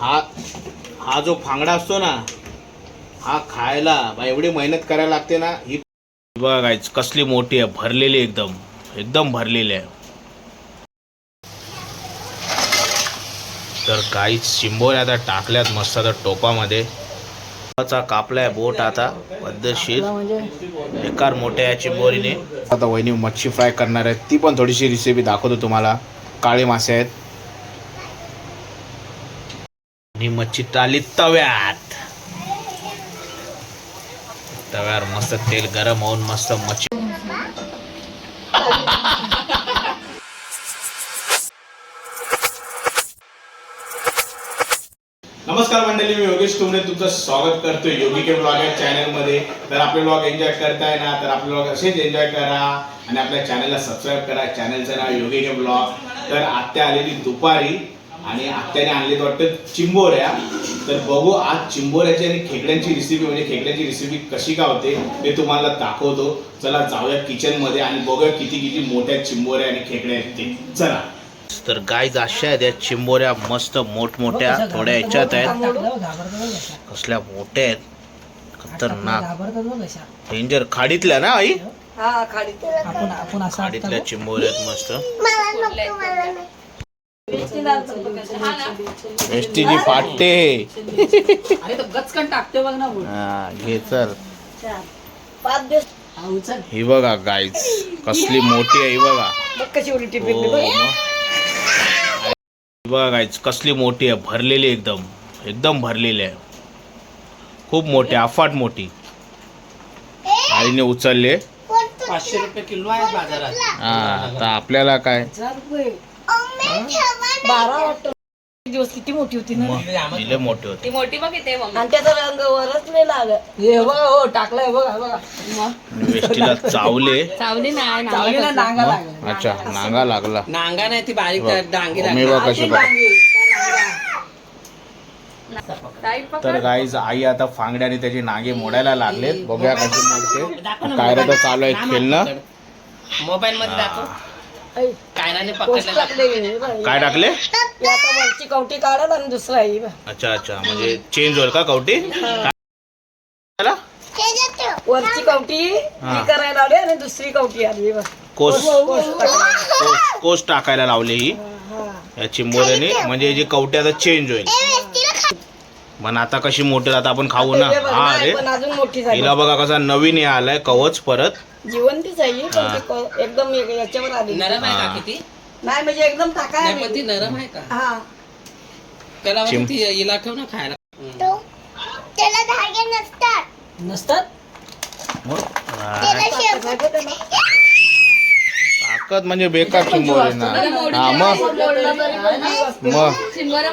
हा हा जो फांगडा असतो ना हा खायला बा एवढी मेहनत करायला लागते ना ही बघा कसली मोठी आहे भरलेली एकदम एकदम भरलेली आहे. तर काहीच शिंबोऱ्या आता टाकल्यात मस्त आता टोपामध्ये. कापलाय बोट आता पद्धतशीर. एकार मोठ्या या चिंबोरीने. आता वहिनी मच्छी फ्राय करणार आहेत ती पण थोडीशी रेसिपी दाखवतो तुम्हाला. काळे मासे आहेत. आणि मच्छी टाली तव्यात. तव्यावर मस्त तेल गरम होऊन मस्त मच्छी. नमस्कार मंडळी मी योगेश तुमने तुमचं स्वागत करतो योगी के ब्लॉग या चॅनलमध्ये. तर आपले ब्लॉग एन्जॉय करताय ना तर आपले ब्लॉग असेच एन्जॉय करा आणि आपल्या चॅनलला सबस्क्राईब करा. चॅनलचं नाव योगी के ब्लॉग. तर आत्या आलेली दुपारी आणि आत्याने आणले वाटतं चिंबोऱ्या. तर बघू आज चिंबोऱ्याची आणि खेकड्यांची रेसिपी म्हणजे खेकड्यांची रेसिपी कशी का होते ते तुम्हाला दाखवतो. चला जाऊया किचनमध्ये आणि बघूया किती किती मोठ्या चिंबोऱ्या आणि खेकड्या आहेत ते. चला. तर गाय अशा आहेत या चिंबोऱ्या मस्त मोठमोठ्या थोड्या ह्याच्यात आहेत. कसल्या मोठ्या आहेत. खतरनाक. डेंजर खाडीतल्या ना आई? हा खाडीतल्या. चिंबोऱ्या आहेत मस्त. एसटीची फाटते. अरे तो गचकन टाकते बघ ना बोल. हा, घे चल. पाच दिवस. हा, उचल. ही बघा गाईच कसली मोठी आहे ही बघा. बघ कशी उलटी हो, फिरली बघ. गाईच कसली मोठी आहे भरलेली एकदम. एकदम भरलेली आहे. खूप मोठी अफाट मोठी. आईने उचलले. पाचशे रुपये किलो आहेत बाजारात. हा आता आपल्याला काय? बारा वाटतो. दिवस किती मोठी होती ना? मग मोठे होते. ती मोठी बघ इथे मम्मी. आणि त्याचा रंग वरच नाही लागत. हे बघा हो टाकलंय बघा बघा. आणि वेष्टीला चावले. चावली नाही नांगा लागला अच्छा नांगा लागला. नांगा नाही ती बारीक. डांगी मी बघ कशी बघ टाईट तर गाईज आई आता फांगड्याने त्याची नागे मोडायला लागलेत. बघूया कशी मोडते. काय रे तर चालू आहे खेळणं? मोबाईल मध्ये दाखव. पकडलं. काय टाकले आता वरची कवटी काढत आणि दुसरा आहे हे बघ. अच्छा अच्छा म्हणजे चेंज होईल का कवटी काय झालं? वरची कवटी हा. करायला लावली आणि दुसरी कवटी आली हे. कोस टाकली. कोस कोस टाकायला लावली ही हा. या चिंबोऱ्याने म्हणजे जी कवटी आता चेंज होईल पण आता कशी मोठी आता आपण खाऊ ना. हे हा अरे पण अजून मोठी झाली. हिला बघा कसा नवीन हे आलाय कवच परत. जिवंतीच आहे पण. ती क- एकदम एक- याच्यावर आली. नरम आहे हा. का किती? नाही म्हणजे एकदम टाकाय नाही, पण ती नरम आहे का? हा. त्याला चिम- ती हिला ठेव ना खायला. त्याला धागे नसतात. नसतात? मग, त्याला शेप ताकद म्हणजे बेकार चिंबोरी ना. हा मग? मग. तिला मला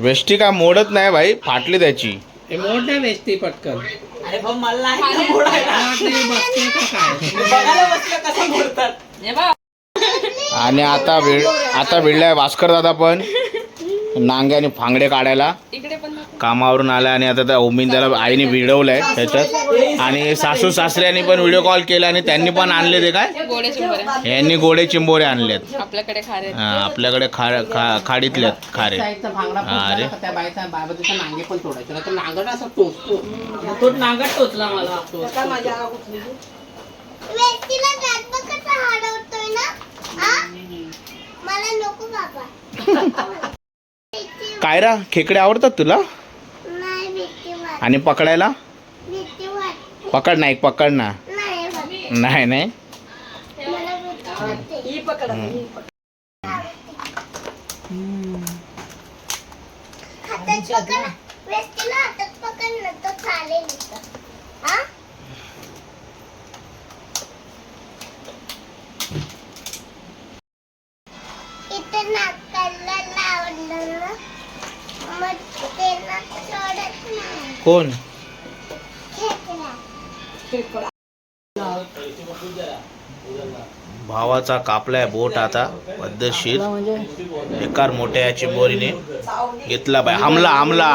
वेष्टी काय मोडत नाही भाई फाटली त्याची. हे मोठ नाही पटकन. अरे भाऊ मला नाही मला वाटलं हे बसते का काय? बघायला बसलं कसं मोडतात. बघ आणि आता वेळ आता वेळलाय भास्कर दादा पण. नांग्याने फांगडे काढायला इकडे पण दाखव. कामावरून आला आणि आता त्या त्याला आईने भिडवलंय त्याच्यात. आणि सासू सासऱ्यांनी पण व्हिडिओ कॉल केला आणि त्यांनी पण आणले ते काय? यांनी गोडे चिंबोरे आणलेत. आपल्याकडे खारे हा, आपल्याकडे खा खा- खाडीतल्यात खारे. हा, अरे. नांगे नांगड टोचला मला टोचतो. काय माझ्या अंगावर उठली ती? व्यक्तीला जात बघ कसा हलवतोय ना आ? मला नको बाबा कायरा खेकडे आवडतात तुला? नाही भीती वाट आणि पकडायला? पकड नाही पकड ना. नाही. नाही ही ही पकड. हातात पकड. ना तो चालेल कोण? भावाचा कापलाय बोट आता पद्धतशीर. एकार मोठ्या चिंबोरीने घेतला बाय हमला हमला.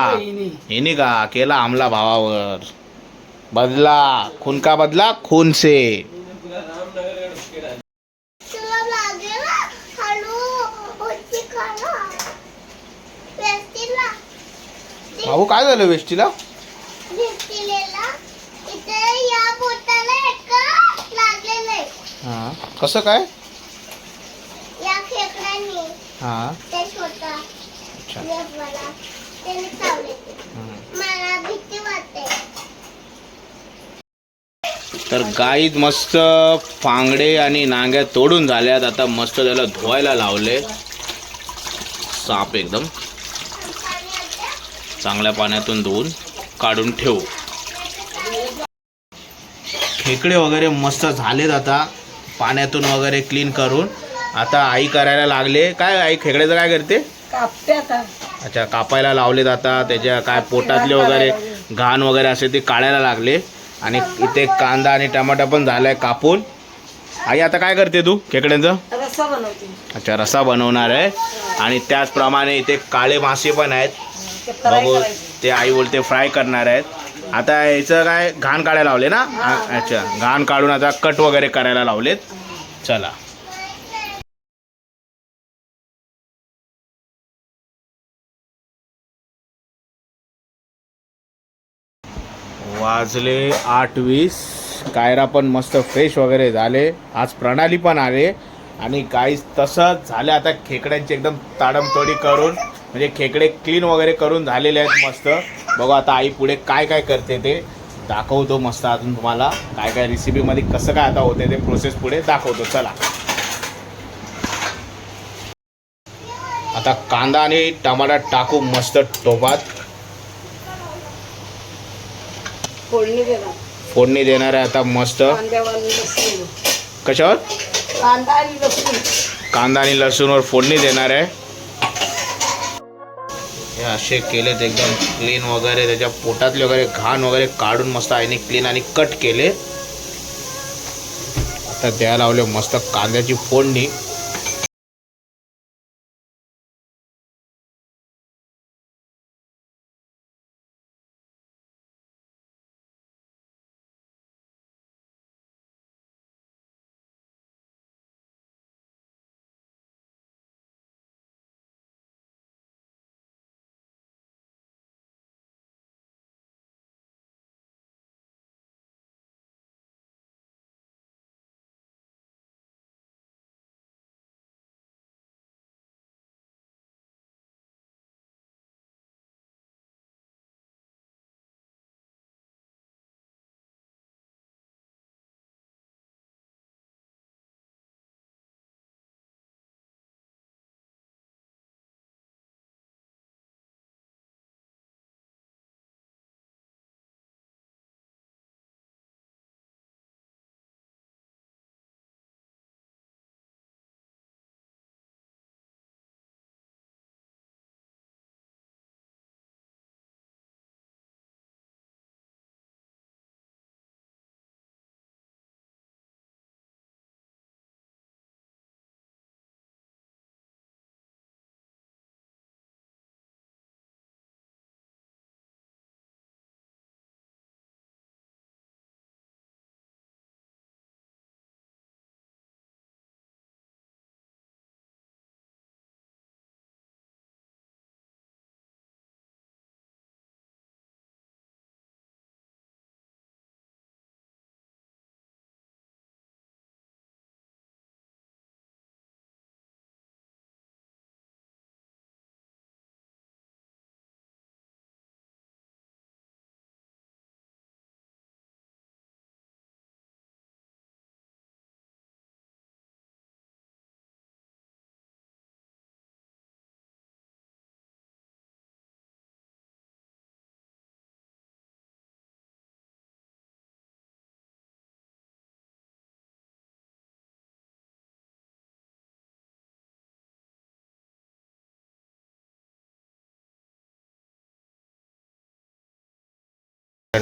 हिने का? केला हमला भावावर. बदला. खून का बदला? खून से भाऊ काय झालं वेष्टीला? हा. कसं काय? या खेकड्यांनी हा. ते छोटा अच्छा. मला त्याने चावले ते. हम्म. मला भीती वाटते. तर गाईत मस्त पांगडे आणि नांग्या तोडून झाल्यात. आता मस्त त्याला धुवायला लावले. साप एकदम. चांगल्या पाण्यातून धुवून काढून ठेवू. खेकडे वगैरे मस्त झालेत आता. पाण्यातून वगैरे क्लीन करून आता आई करायला लागले. काय आई खेकड्याचं काय करते? कापते आता. अच्छा कापायला लावलेत आता. त्याच्या काय पोटातले वगैरे घाण वगैरे असे ते काढायला लागले. आणि इथे कांदा आणि टमाटा पण झालाय कापून. आई आता काय करते तू खेकड्यांचं? रस्सा बनवते. अच्छा रसा बनवणार आहे. आणि त्याचप्रमाणे इथे काळे मासे पण आहेत. बघू ते आई बोलते फ्राय करणार आहेत. आता याचं काय घाण काढायला लावले ना? अच्छा घाण काढून आता कट वगैरे करायला लावलेत. चला. वाजले आठ वीस. कायरा पण मस्त फ्रेश वगैरे झाले. आज प्रणाली पण आले. आणि काही तसंच झालं आता खेकड्यांची एकदम ताडमतोडी करून. म्हणजे खेकडे क्लीन वगैरे करून झालेले आहेत मस्त. बघू आता आई पुढे काय काय करते ते दाखवतो मस्त अजून तुम्हाला काय काय रेसिपीमध्ये कसं काय आता होते ते प्रोसेस पुढे दाखवतो. चला. आता कांदा आणि टमाटा टाकू मस्त टोपात. फोडणी देणार. आहे आता मस्त. कशावर? कांदा आणि लसूण. कांदा आणि लसूणवर फोडणी देणार आहे. असे केलेत एकदम क्लीन वगैरे त्याच्या पोटातले वगैरे घाण वगैरे काढून मस्त आईने क्लीन आणि कट केले. आता द्यायला लावले मस्त कांद्याची फोडणी.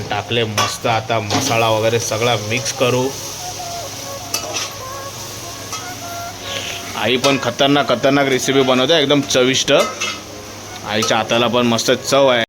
टाकले मस्त आता मसाला वगैरे सगळा मिक्स करू. आई पण खतरनाक खतरनाक रेसिपी बनवते एकदम चविष्ट. आईच्या हाताला पण मस्त चव आहे.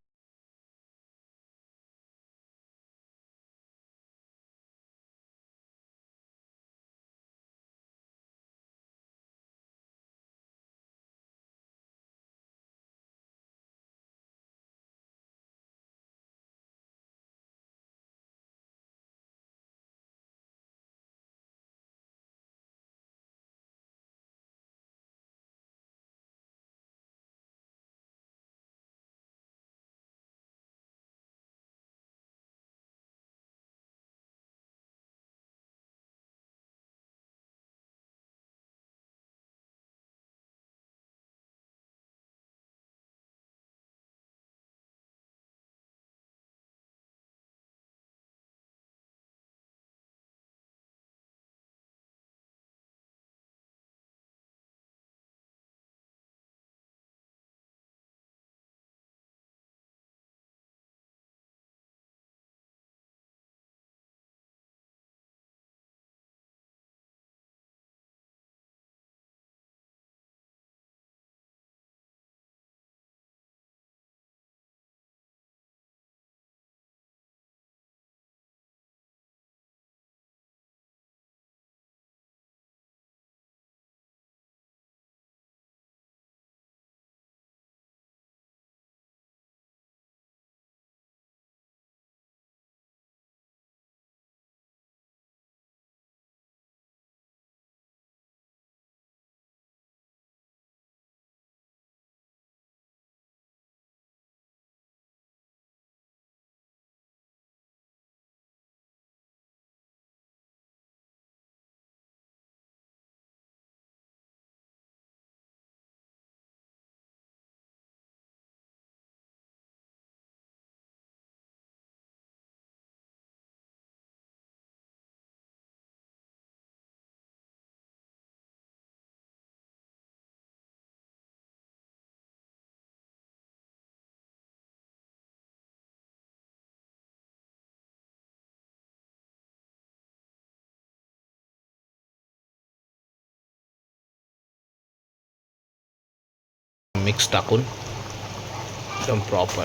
मिक्स टाकून एकदम प्रॉपर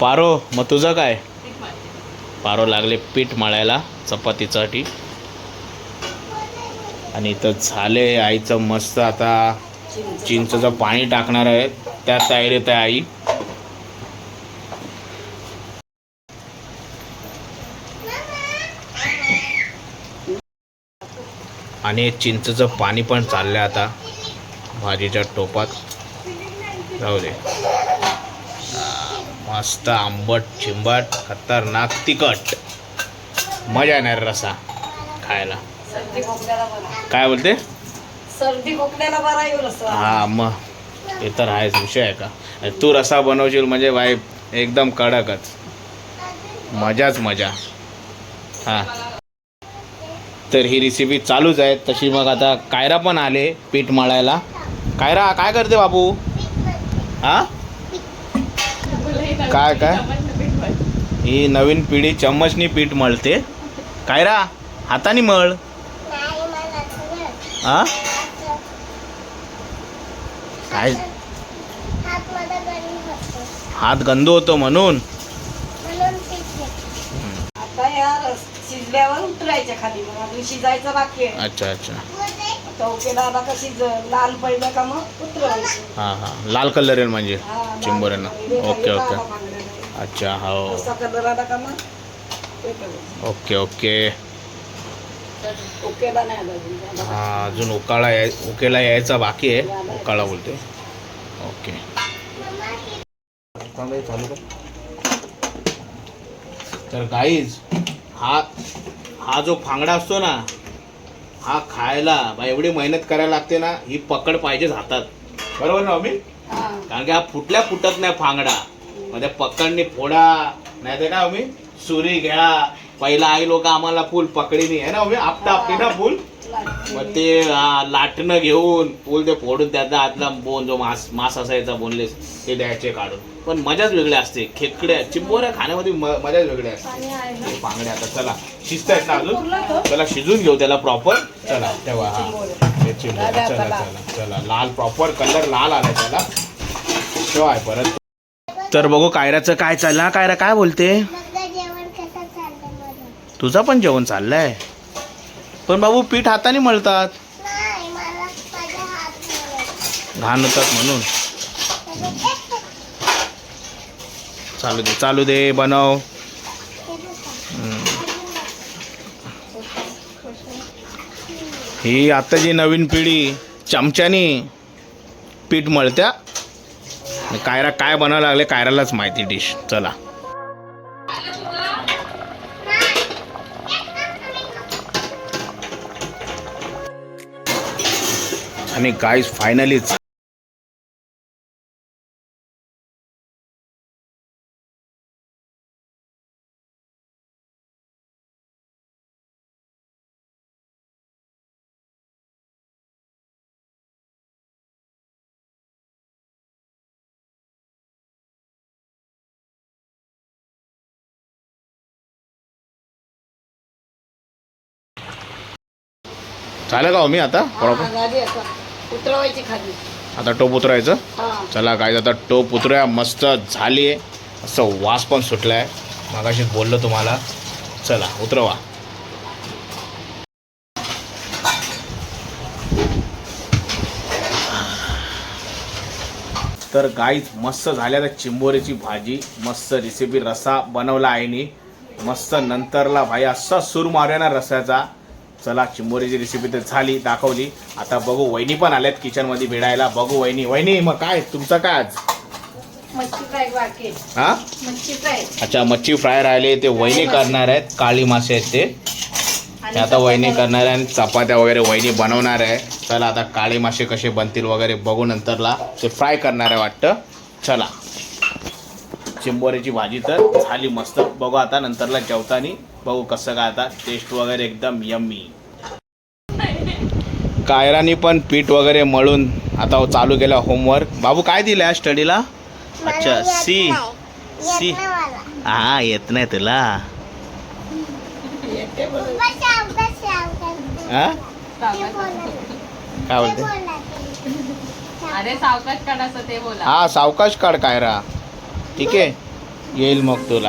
पारो मग तुझं काय? पारो लागले पीठ मळायला चपातीसाठी. आणि इथं झाले आईचं मस्त आता चिंचचं पाणी टाकणार आहे त्या तयारीत आहे आई. आणि चिंचचं पाणी पण चाललंय आता. भाजीच्या टोपात. राहू दे. मस्त आंबट चिंबट खतरनाक तिखट. मजा येणार रसा खायला. काय बोलते? सर्दी खोकल्याला बरा येऊ रस्सा हा मग हे तर आहेच विषय आहे का? तू रसा बनवशील म्हणजे बाई एकदम कडकच. मजाच मजा. हा. तर ही रेसिपी चालूच आहे. तशी मग आता कायरा पण आले पीठ मळायला. कायरा काय करते बाबू? हा? काय काय? ही नवीन पिढी चम्मचनी पीठ मळते. कायरा हाताने मळ. नाही मला सगळं हा? काय? हात गंद होतो म्हणून. शिजल्यावर उतरायच्या खाली मग शिजायचं बाकी अच्छा अच्छा. चौकेला आला का शिज लाल पडलं का मग उतरवायचं हां हां. लाल कलर येईल म्हणजे हा, लाल चिंबोऱ्यांना. पडलं. हे ओके खाली ओके. अच्छा हो. असा कलर आला का मग? ते करायचं. Okay okay. ओकेला नाही आला अजून. हा अजून उकाळा याय उकेला यायचा बाकी आहे. उकाळा बोलते ओके. चालू कर. तर गाईज हा हा जो फांगडा असतो ना हा खायला बा एवढी मेहनत करायला लागते ना ही पकड पाहिजेच हातात. बरोबर ना अमित? हा. कारण की हा फुटल्या फुटत नाही फांगडा. मध्ये पकडणी फोडा नाही तर काय आम्ही सुरी घ्या. पहिला आई लोक आम्हाला फुल पकडीनी. आहे ना आम्ही आपटा आपटी ना फुल मग ते हा, लाटणं घेऊन फुल ते फोडून त्याचा आतला बोन जो मास मास असायचा बोनलेस ते द्यायचे काढून. पण मजाच वेगळी असते. खेकड्या चिंबोऱ्या खाण्यामध्ये म- मजाच वेगळी असते. हे पांगड्या आता चला. शिजत आहेत ना अजून चला शिजून घेऊ त्याला प्रॉपर चला तेव्हा हा. चिंबोऱ्या. चला चला चला. लाल प्रॉपर कलर लाल आलाय त्याला. तेव्हा आहे परत. तर बघू कायराचं काय चाललं? कायरा काय बोलते? तुझं पण जेवण चाललंय? पण बाबू पीठ हाताने मळतात. घाण होतात म्हणून. चालू दे चालू दे बनव. ही आत्ताची नवीन पिढी चमच्यानी पीठ मळत्या. कायरा काय बनावं लागले कायरालाच माहिती डिश चला. आणि गाईज फायनलीच झालं का हो मी आता? बरोबर उतरवायची खाली. आता टोप उतरायचं? हा. चला काय आता टोप उतरूया. मस्त झाली आहे. असं वास पण सुटला आहे मागाशीच बोललो तुम्हाला. चला उतरवा. तर गाईच मस्त झाल्या तर चिंबोरीची भाजी. मस्त रेसिपी रसा बनवला आईनी. मस्त नंतरला भाई असा सूर मारूया ना रस्याचा. चला चिंबोरीची रेसिपी तर झाली दाखवली. आता बघू वहिनी पण आल्यात किचनमध्ये भिडायला. बघू वहिनी. वहिनी मग काय? तुमचं काय आज? मच्छी फ्राय बाकी हा? मच्छी फ्राय. अच्छा मच्छी फ्राय राहिले. ते वहिनी करणार आहेत. काळी मासे आहेत ते. ते आता वहिनी करणार आहे आणि चपात्या वगैरे वहिनी बनवणार आहे. चला आता काळे मासे कसे बनतील वगैरे बघू नंतरला. ते फ्राय करणार आहे वाटतं. चला. चिंबोरीची भाजी तर झाली मस्त. बघू आता नंतरला जेवतानी. बघू कसं काय आता. टेस्ट वगैरे एकदम यम्मी कायरानी पण पीठ वगैरे मळून आता चालू केलं होमवर्क बाबू काय दिलं आहे स्टडीला अच्छा सी. सी. हा येत नाही तुला. हा. काय बोलते. अरे सावकाश काढायचं ते बोला. हा सावकाश काढ कायरा. ठीक आहे. येईल मग तुला.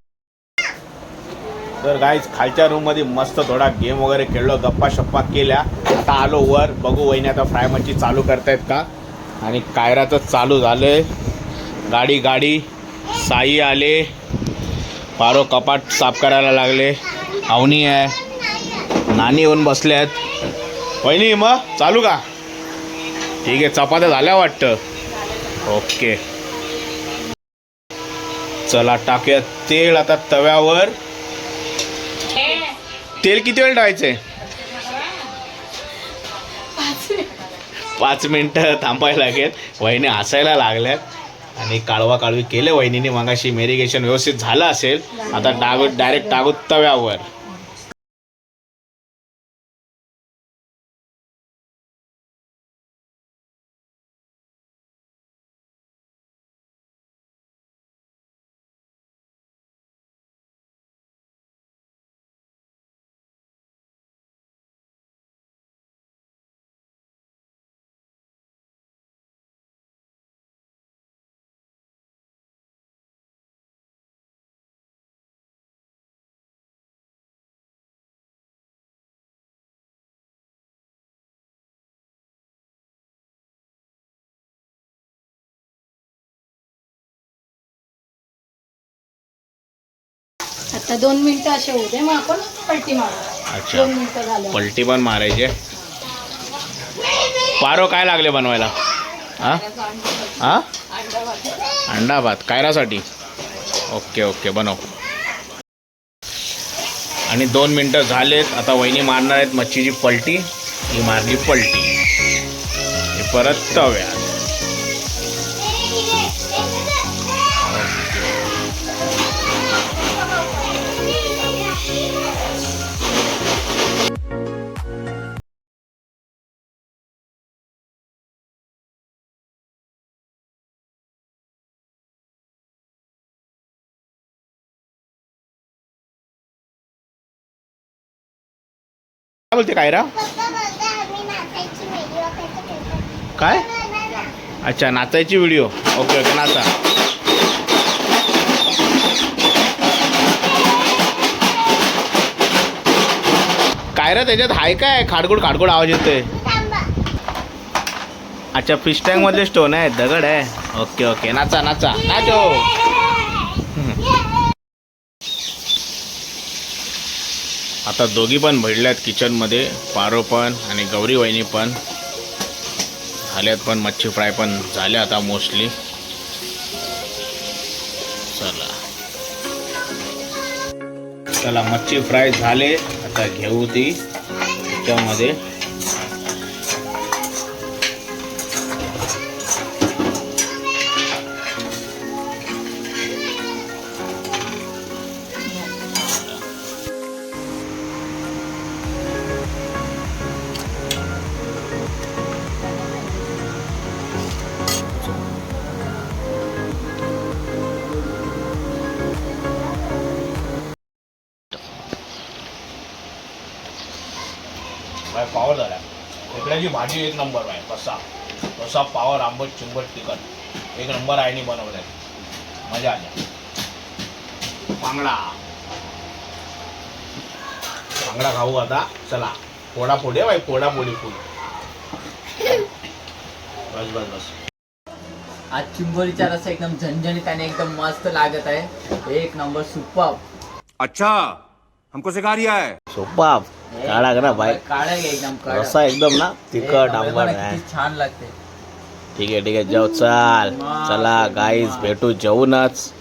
तर गाईज खालच्या रूममध्ये मस्त थोडा गेम वगैरे खेळलो गप्पा शप्पा केल्या. आता आलो वर. बघू वहिनी आता फ्राय मच्छी चालू करतायत का? आणि कायराचं चालू झालं आहे गाडी गाडी. साई आले. पारो कपाट साफ करायला लागले. अवनी आहे. नानी येऊन बसले आहेत. वहिनी मग? चालू का? ठीक आहे चपात्या झाल्या वाटतं. ओके. चला टाकूया तेल आता तव्यावर. तेल किती वेळ टाकायचंय पाच मिनिटं थांबायला लागेल. वहिनी हसायला लागल्यात. आणि काळवा काळवी केले वहिनीने. मगाशी मेरिगेशन व्यवस्थित झालं असेल. आता टागू डायरेक्ट टाकू तव्यावर आता दोन मिनिटं असे होऊ दे मग आपण पलटी मारू. अच्छा. दोन मिनिटं झालं. पलटी पण मारायचे. पारो काय लागले बनवायला? हा? हा? अंडा भात कायरासाठी? ओके ओके बनव. आणि दोन मिनटं झालेत आता वहिनी मारणार आहेत मच्छीची पलटी ही मारली पलटी. हे परत तव्यात. बोलते कायरा? काय? अच्छा नाचायची व्हिडिओ ओके ओके नाचा. काय रे त्याच्यात हाय काय? खाडगुड खाडगुड आवाज येतोय. अच्छा फिश टँक मधले स्टोन आहे दगड आहे. ओके ओके नाचा नाचा. नाचो. आता दोघी पण भिडल्यात किचनमध्ये पारो पण आणि गौरी वहिनी पण. झाल्यात पण मच्छी फ्राय पण झाल्या आता मोस्टली. चला. चला मच्छी फ्राय झाले. आता घेऊ ती त्याच्यामध्ये भाजी एक नंबर आहे कसा? कसा पावर आंबट चिंबट तिखट. एक नंबर आईने बनवलाय मजा आली. बांगडा. बांगडा खाऊ आता. चला. पोडा पोडी आहे बाई पोडा पोडी फुल. बस बस बस. आज चिंबोरीचा रसा एकदम झणझणीत आणि एकदम मस्त लागत आहे. एक नंबर सुपर अच्छा हमको सिखा रिया है. सोपा काढा का ना काढा घे एकदम काढा. रस्सा एकदम ना तिखट आंबट बघा आहे. किती छान लागते. ठीक आहे ठीक आहे जेव चाल. चला गाईज भेटू जेवूनच.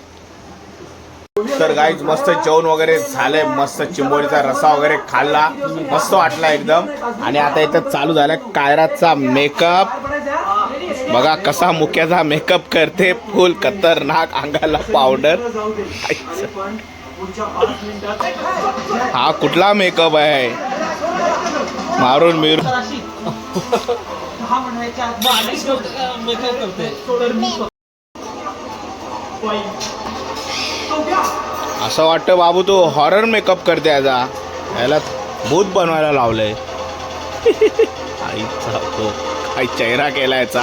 तर गाईज मस्त जेवण वगैरे झालंय मस्त चिंबोरीचा रसा वगैरे खाल्ला. मस्त वाटला एकदम. आणि आता इथं चालू झालाय कायराचा मेकअप बघा कसा मुक्याचा मेकअप करते. फुल खतरनाक अंगाला पावडर हा कुठला मेकअप आहे? मारून मिरून असं वाटतं बाबू तू हॉरर मेकअप करते याचा याला भूत बनवायला लावलंय. आईचा तो काही चेहरा केला याचा.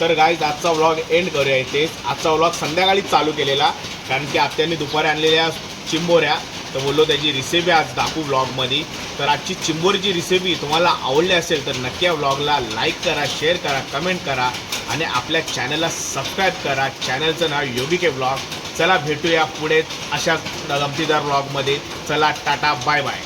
तर गाईज आजचा व्लॉग एंड करूया इथेच. आजचा व्लॉग संध्याकाळी चालू केलेला कारण की आत्याने दुपारी आणलेल्या चिंबोऱ्या. तर बोललो त्याची रेसिपी आज दाखवू व्लॉगमध्ये तर आजची चिंबोरीची रेसिपी तुम्हाला आवडली असेल तर नक्की या व्लॉगला लाईक करा शेअर करा कमेंट करा आणि आपल्या चॅनलला सबस्क्राईब करा. चॅनलचं नाव योगी के ब्लॉग चला भेटूया पुढे अशाच गमतीदार व्लॉगमध्ये चला टाटा बाय बाय